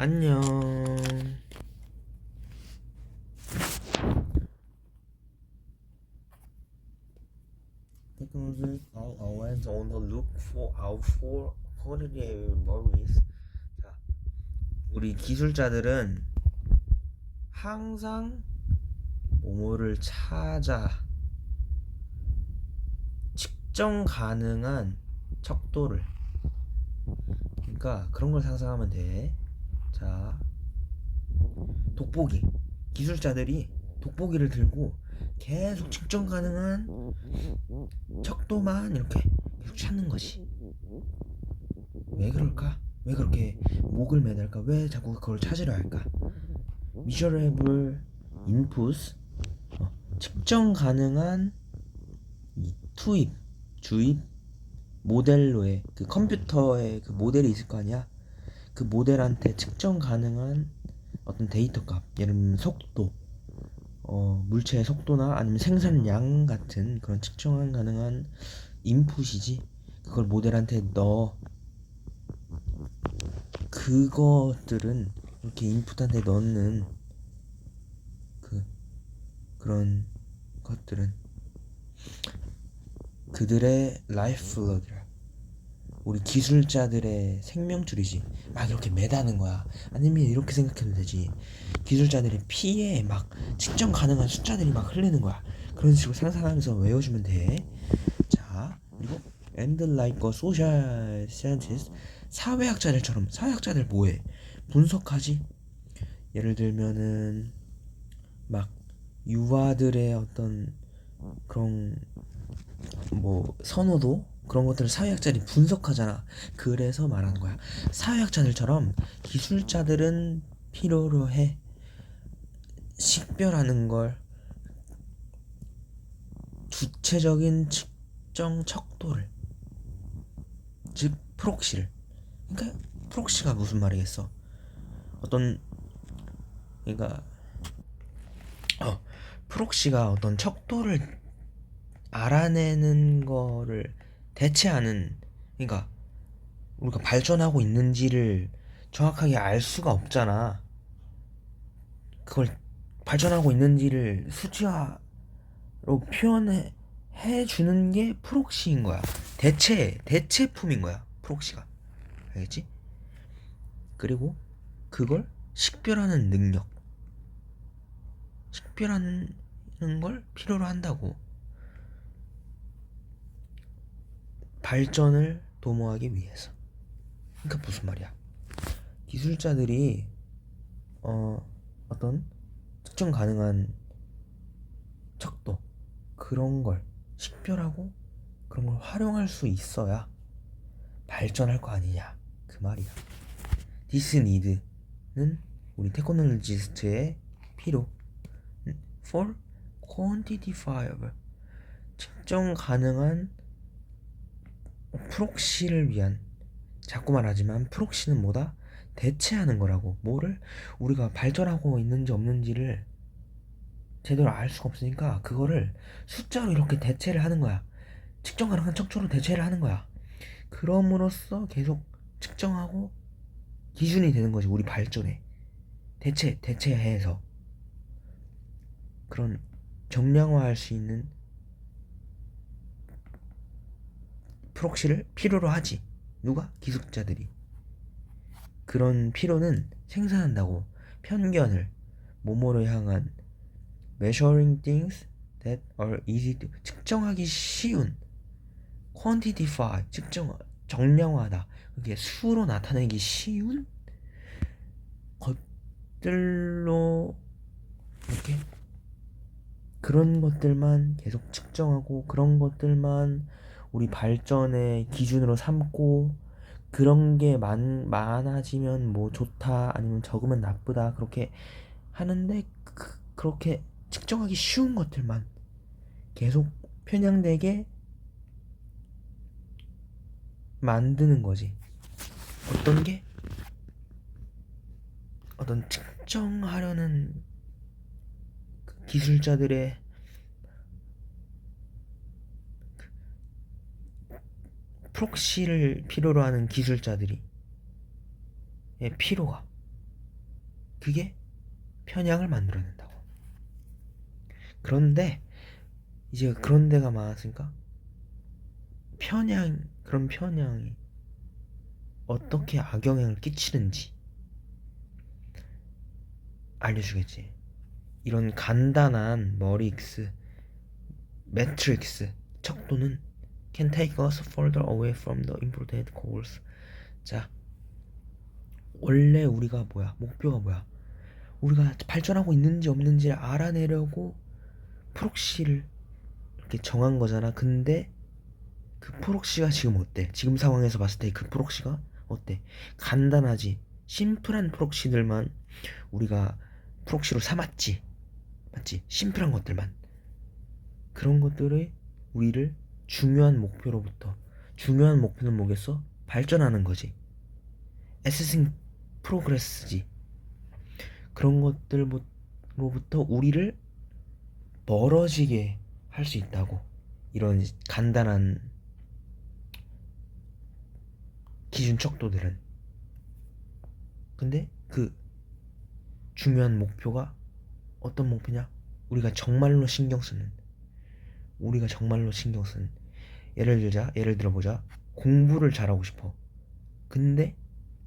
안녕. Technologies are always on the look for out for holiday worries. 자, 우리 기술자들은 항상 뭐뭐를 찾아 측정 가능한 척도를 그러니까 그런 걸 상상하면 돼. 자, 돋보기. 기술자들이 돋보기를 들고 계속 측정 가능한 척도만 이렇게 계속 찾는 것이. 왜 그럴까? 왜 그렇게 목을 매달까? 왜 자꾸 그걸 찾으려 할까? 미저레블 인풋 어, 측정 가능한 이 투입, 주입, 모델로의 그 컴퓨터에 그 모델이 있을 거 아니야? 그 모델한테 측정 가능한 어떤 데이터 값, 예를 들면 속도, 어, 물체의 속도나 아니면 생산량 같은 그런 측정 가능한 인풋이지. 그걸 모델한테 넣어. 그것들은 이렇게 인풋한테 넣는 그 그런 것들은 그들의 라이프 블러드라 우리 기술자들의 생명줄이지. 막 이렇게 매다는 거야. 아니면 이렇게 생각해도 되지. 기술자들의 피에 막 측정 가능한 숫자들이 막 흐르는 거야. 그런 식으로 상상하면서 외워주면 돼 자 그리고 and like a social 사회학자들처럼. 사회학자들 뭐해? 분석하지. 예를 들면은 막 유아들의 어떤 그런 뭐 선호도 그런 것들을 사회학자들이 분석하잖아. 그래서 말하는 거야. 사회학자들처럼 기술자들은 필요로 해. 식별하는 걸 주체적인 측정 척도를 즉 프록시를 그러니까 프록시가 무슨 말이겠어? 어떤 그러니까 어 프록시가 어떤 척도를 알아내는 거를 대체하는 그러니까 우리가 발전하고 있는지를 정확하게 알 수가 없잖아. 그걸 발전하고 있는지를 수치화로 표현해 해 주는 게 프록시인 거야. 대체 대체품인 거야. 프록시가. 알겠지? 그리고 그걸 식별하는 능력. 식별하는 걸 필요로 한다고. 발전을 도모하기 위해서. 그러니까 무슨 말이야? 기술자들이 어 어떤 특정 가능한 척도 그런 걸 식별하고 그런 걸 활용할 수 있어야 발전할 거 아니냐 그 말이야. This need는 우리 테크놀로지스트의 필요. For quantifiable 측정 가능한 프록시를 위한 자꾸 말하지만 프록시는 뭐다? 대체하는 거라고. 뭐를? 우리가 발전하고 있는지 없는지를 제대로 알 수가 없으니까 그거를 숫자로 이렇게 대체를 하는 거야. 측정 가능한 척도로 대체를 하는 거야. 그럼으로써 계속 측정하고 기준이 되는 거지 우리 발전에. 대체 대체해서. 그런 정량화할 수 있는 프록시를 필요로 하지. 누가? 기술자들이. 그런 필요는 생산한다고 편견을 모모로 향한 measuring things that are easy to 측정하기 쉬운 quantify 측정 정량화하다 그게 수로 나타내기 쉬운 것들로 이렇게 그런 것들만 계속 측정하고 그런 것들만 우리 발전의 기준으로 삼고 그런 게 많, 많아지면 뭐 좋다 아니면 적으면 나쁘다 그렇게 하는데 그, 그렇게 측정하기 쉬운 것들만 계속 편향되게 만드는 거지. 어떤 게 어떤 측정하려는 그 기술자들의 프록시를 필요로 하는 기술자들이 의 피로가 그게 편향을 만들어낸다고. 그런데 이제 그런 데가 많았으니까 편향 그런 편향이 어떻게 악영향을 끼치는지 알려주겠지. 이런 간단한 머리익스, 매트릭스 척도는 can take us further away from the important goals. 자, 원래 우리가 뭐야? 목표가 뭐야? 우리가 발전하고 있는지 없는지 알아내려고 프록시를 이렇게 정한 거잖아. 근데 그 프록시가 지금 어때? 지금 상황에서 봤을 때 그 프록시가 어때? 간단하지. 심플한 프록시들만 우리가 프록시로 삼았지. 맞지? 심플한 것들만. 그런 것들을 우리를 중요한 목표로부터 중요한 목표는 뭐겠어? 발전하는 거지. 에세싱 프로그레스지. 그런 것들로부터 우리를 멀어지게 할 수 있다고. 이런 간단한 기준 척도들은. 근데 그 중요한 목표가 어떤 목표냐? 우리가 정말로 신경 쓰는 우리가 정말로 신경 쓰는 예를 들자 예를 들어보자. 공부를 잘하고 싶어. 근데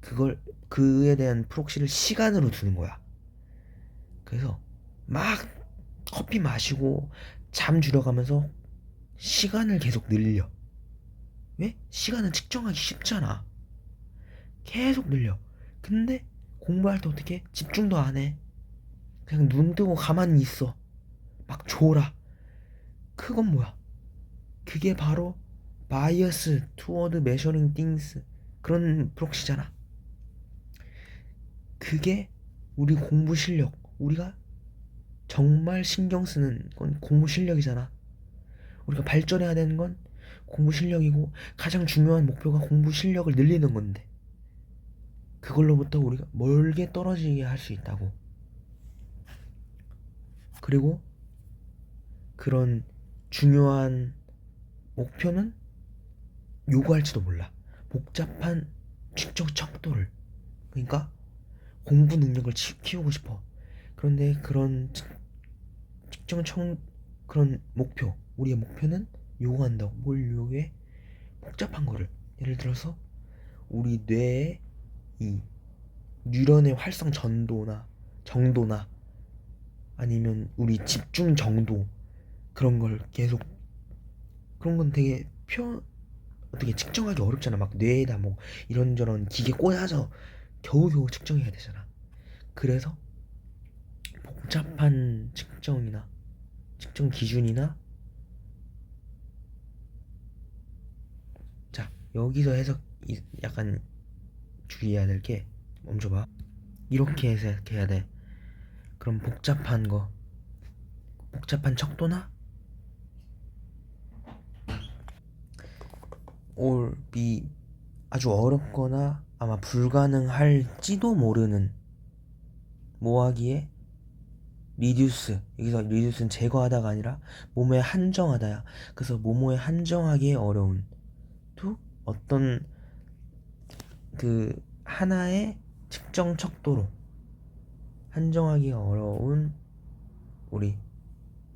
그걸 그에 대한 프록시를 시간으로 두는 거야. 그래서 막 커피 마시고 잠 줄여가면서 시간을 계속 늘려. 왜? 시간은 측정하기 쉽잖아. 계속 늘려. 근데 공부할 때 어떻게 집중도 안 해. 그냥 눈 뜨고 가만히 있어. 막 졸아. 그건 뭐야? 그게 바로 바이어스 투어드 메셔링 띵스 그런 프록시잖아. 그게 우리 공부 실력 우리가 정말 신경 쓰는 건 공부 실력이잖아. 우리가 발전해야 되는 건 공부 실력이고 가장 중요한 목표가 공부 실력을 늘리는 건데 그걸로부터 우리가 멀게 떨어지게 할 수 있다고. 그리고 그런 중요한 목표는 요구할지도 몰라. 복잡한 측정 척도를. 그러니까 공부 능력을 치- 키우고 싶어. 그런데 그런 측- 측정 청 그런 목표, 우리의 목표는 요구한다고. 뭘 요구해? 복잡한 거를. 예를 들어서 우리 뇌의 이 뉴런의 활성 전도나 정도나 아니면 우리 집중 정도 그런 걸 계속 그런 건 되게 표 어떻게 측정하기 어렵잖아. 막 뇌에다 뭐 이런저런 기계 꽂아서 겨우겨우 측정해야 되잖아. 그래서 복잡한 측정이나 측정 기준이나 자 여기서 해석 이- 약간 주의해야 될 게 멈춰봐. 이렇게 해석해야 돼. 그럼 복잡한 거 복잡한 척도나 be 아주 어렵거나 아마 불가능할지도 모르는 뭐하기에 reduce 여기서 reduce는 제거하다가 아니라 몸에 한정하다야. 그래서 몸에 한정하기에 어려운 to 어떤 그 하나의 측정 척도로 한정하기가 어려운 우리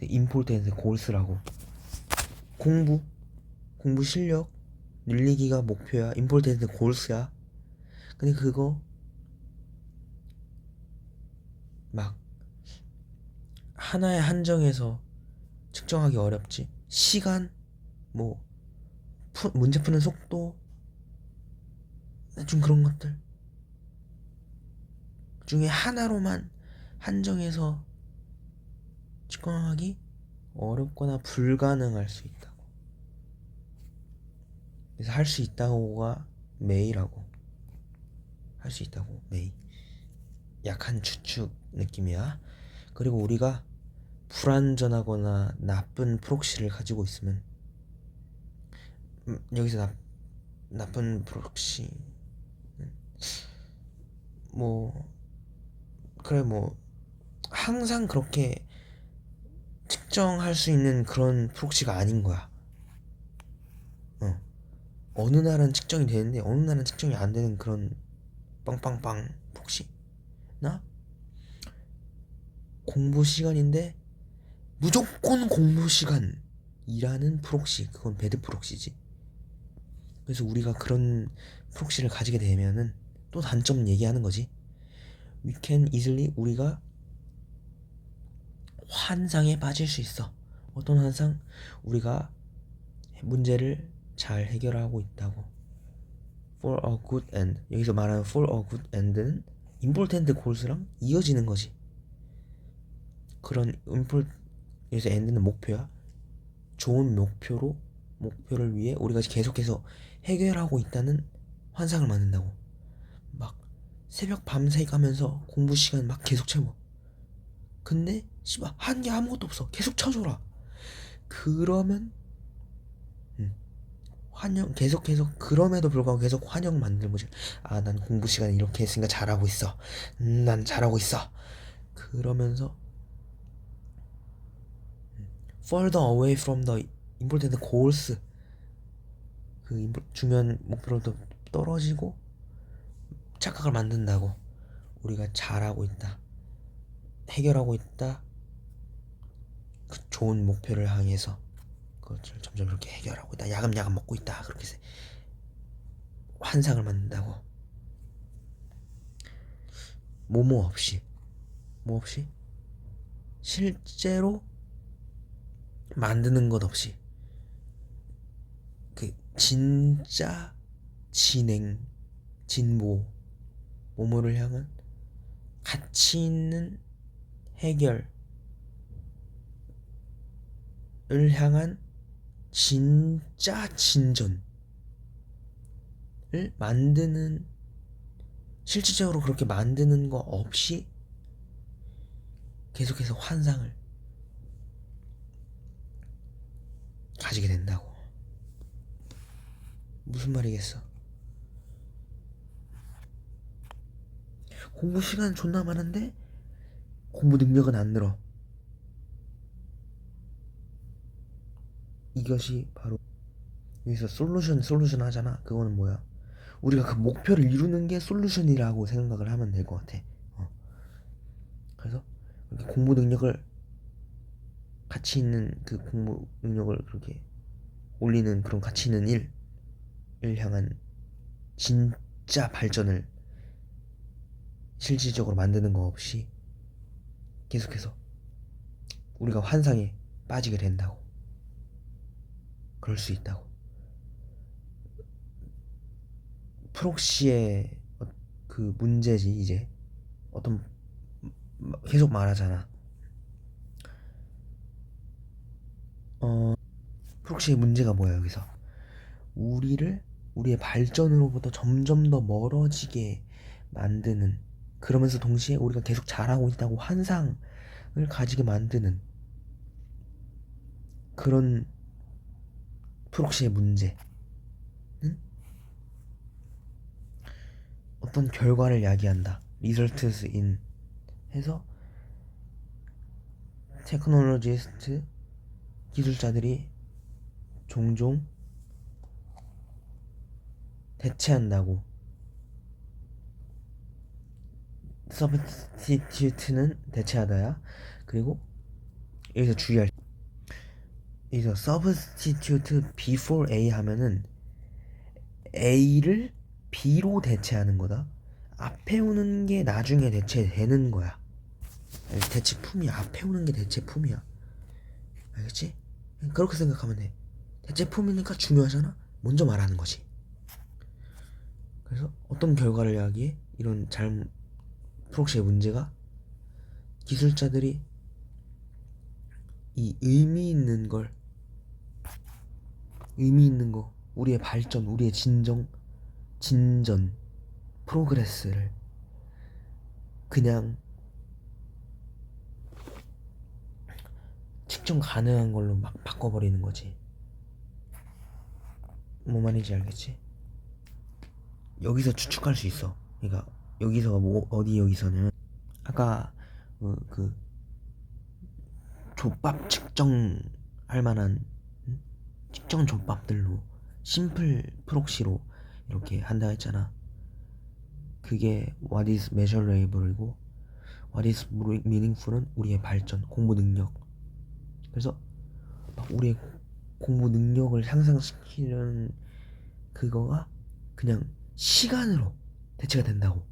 임포텐스 골스라고. 공부 공부 실력 늘리기가 목표야 임포텐스 골스야. 근데 그거 막 하나의 한정에서 측정하기 어렵지. 시간 뭐 푸, 문제 푸는 속도 좀 그런 것들. 중에 하나로만 한정해서 측정하기 어렵거나 불가능할 수 있다고. 그래서 할 수 있다고가 메이라고. 할 수 있다고 메이. 약한 추측 느낌이야. 그리고 우리가 불완전하거나 나쁜 프록시를 가지고 있으면 음, 여기서 나, 나쁜 프록시 음, 뭐 그래 뭐 항상 그렇게 측정할 수 있는 그런 프록시가 아닌 거야. 어. 어느 날은 측정이 되는데 어느 날은 측정이 안 되는 그런 빵빵빵 프록시. 나 공부 시간인데 무조건 공부 시간이라는 프록시 그건 배드 프록시지 그래서 우리가 그런 프록시를 가지게 되면은 또 단점 얘기하는 거지 we can easily 우리가 환상에 빠질 수 있어 어떤 환상 우리가 문제를 잘 해결하고 있다고. For a good end. 여기서 말하는 for a good end는 important goals랑 이어지는 거지. 그런 임폴 여기서 end는 목표야. 좋은 목표로 목표를 위해 우리가 계속해서 해결하고 있다는 환상을 만든다고. 막 새벽 밤새 가면서 공부 시간 막 계속 채워. 근데 씨발 한 게 아무것도 없어. 계속 쳐줘라. 그러면 음, 환영 계속 계속 그럼에도 불구하고 계속 만드는 거지 아난 공부 시간에 이렇게 했으니까 잘하고 있어. 음, 난 잘하고 있어. 그러면서 음, further away from the important goals. 그 중요한 목표로부터 떨어지고 착각을 만든다고. 우리가 잘하고 있다. 해결하고 있다. 그 좋은 목표를 향해서 그것을 점점 이렇게 해결하고 있다. 야금야금 먹고 있다. 그렇게 환상을 만든다고. 뭐뭐 없이. 뭐 없이? 실제로 만드는 것 없이. 그 진짜 진행 진보 모모를 향한 가치 있는 해결을 향한 진짜 진전을 만드는 실질적으로 그렇게 만드는 거 없이 계속해서 환상을 가지게 된다고. 무슨 말이겠어? 공부 시간 존나 많은데 공부 능력은 안 늘어. 이것이 바로 여기서 솔루션 솔루션 하잖아. 그거는 뭐야? 우리가 그 목표를 이루는 게 솔루션이라고 생각을 하면 될 것 같아. 어. 그래서 공부 능력을 가치 있는 그 공부 능력을 그렇게 올리는 그런 가치 있는 일을 향한 진짜 발전을 실질적으로 만드는 거 없이 계속해서 우리가 환상에 빠지게 된다고. 그럴 수 있다고. 프록시의 어- 그 문제지 이제 어떤 마- 계속 말하잖아. 어 프록시의 문제가 뭐야 여기서 우리를 우리의 발전으로부터 점점 더 멀어지게 만드는 그러면서 동시에 우리가 계속 잘하고 있다고 환상을 가지게 만드는 그런 프록시의 문제. 는 어떤 결과를 야기한다. results in 해서 테크놀로지스트 기술자들이 종종 대체한다고. substitute는 대체하다야. 그리고 여기서 주의할 여기서 substitute before A 하면은 A를 B로 대체하는 거다. 앞에 오는 게 나중에 대체되는 거야. 대체품이야. 앞에 오는 게 대체품이야. 알겠지? 그렇게 생각하면 돼. 대체품이니까 중요하잖아. 먼저 말하는 거지. 그래서 어떤 결과를 야기해? 이런 잘 프록시의 문제가 기술자들이 이 의미 있는 걸 의미 있는 거 우리의 발전 우리의 진정 진전 프로그레스를 그냥 측정 가능한 걸로 막 바꿔버리는 거지. 뭐 말인지 알겠지? 여기서 추측할 수 있어. 그러니까 여기서 뭐 어디 여기서는. 아까 그, 그 족밥 측정할 만한 음? 측정 족밥들로 심플 프록시로 이렇게 한다 했잖아. 그게 what is measurable이고 what is meaningful은 우리의 발전, 공부 능력. 그래서 막 우리의 공부 능력을 향상시키는 그거가 그냥 시간으로 대체가 된다고.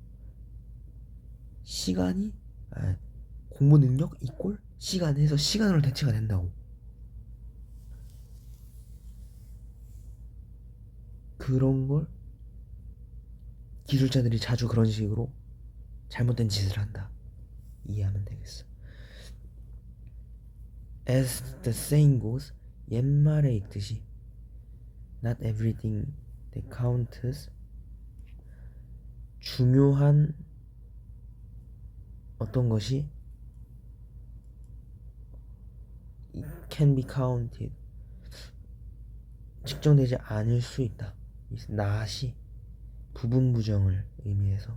시간이 아, 공부 능력 이꼴 시간에서 시간으로 대체가 된다고. 그런 걸 기술자들이 자주 그런 식으로 잘못된 짓을 한다. 이해하면 되겠어. As the saying goes, 옛말에 있듯이 Not everything that counts 중요한 어떤 것이 can be counted 측정되지 않을 수 있다. 이 not이 부분 부정을 의미해서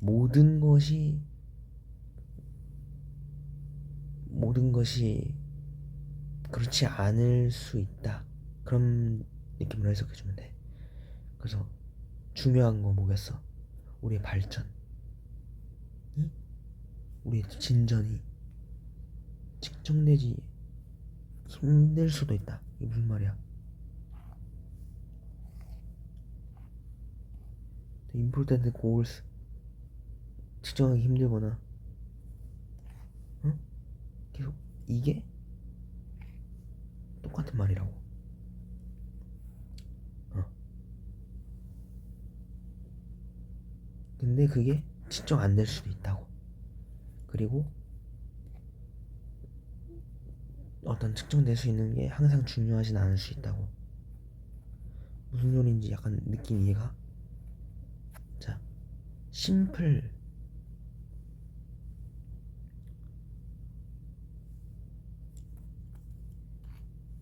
모든 것이 모든 것이 그렇지 않을 수 있다. 그런 느낌으로 해석해 주면 돼. 그래서 중요한 거 뭐겠어? 우리의 발전, 이 우리의 진전이 측정되지 힘들 수도 있다. 이게 무슨 말이야? Important goals 측정하기 힘들거나 응? 계속 이게 똑같은 말이라고 어. 근데 그게 측정 안 될 수도 있다고 그리고 어떤 측정될 수 있는 게 항상 중요하진 않을 수 있다고. 무슨 소리인지 약간 느낌 이해가? 자 심플.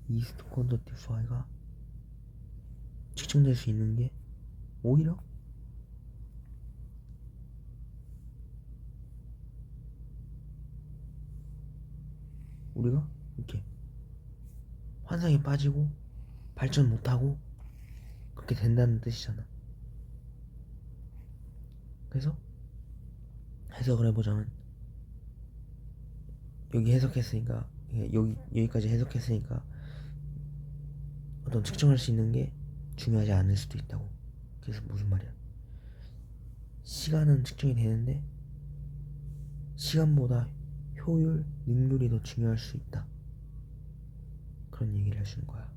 이스트 콘더티파이가 측정될 수 있는 게 오히려? 우리가 이렇게 환상에 빠지고 발전 못하고 그렇게 된다는 뜻이잖아. 그래서 해석을 해보자면 여기 해석했으니까 예, 여기 여기까지 해석했으니까 어떤 측정할 수 있는 게 중요하지 않을 수도 있다고. 그래서 무슨 말이야? 시간은 측정이 되는데 시간보다 효율, 능률이 더 중요할 수 있다. 그런 얘기를 해주는 거야.